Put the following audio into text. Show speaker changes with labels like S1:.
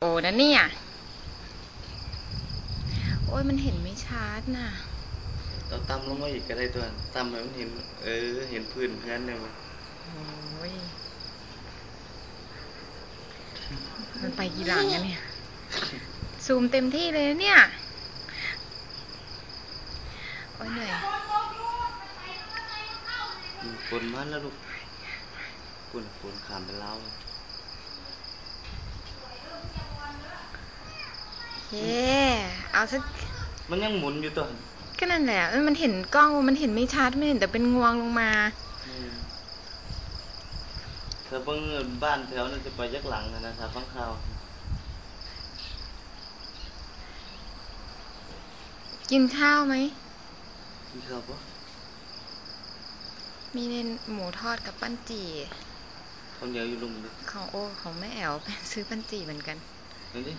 S1: โอ้นะเนี่ย โอ้ยมันเห็นไม่ชัดน่ะ
S2: เราตำลงมาอีกก็ได้ตัวตำให้มันเห็น เออ เห็นพื้นเพื่อนเนี่ยมัน
S1: โอ้ยมันไปกี่หลังอะเนี่ย ซูมเต็มที่เลยนะเนี่ย โอ้ยเหนื่อย
S2: มีฝนมาแล้วลูกฝนฝนขามไปเล้าว
S1: เย้เอาสัก
S2: มันยังหมุนอยู่ตัว
S1: ก็นั่นแหละเอ้ยมันเห็นกล้องมันเห็นไม่ชัดไม่เห็นแต่เป็นงวงลงมา
S2: อืมเธอเบิ่งบ้านแถวนั้นจะไปยักหลังนะนะครับฟังข่าว
S1: กินข้าวไหม
S2: มีข่าวปะ
S1: มีเนนหมูทอดกับปั้นจี่
S2: เขาเหนียวอยู่ลุมดิ
S1: ของโอของแม่แอ๋วไปซื้อปั้นจี่เหมือนกัน
S2: เห็นดิ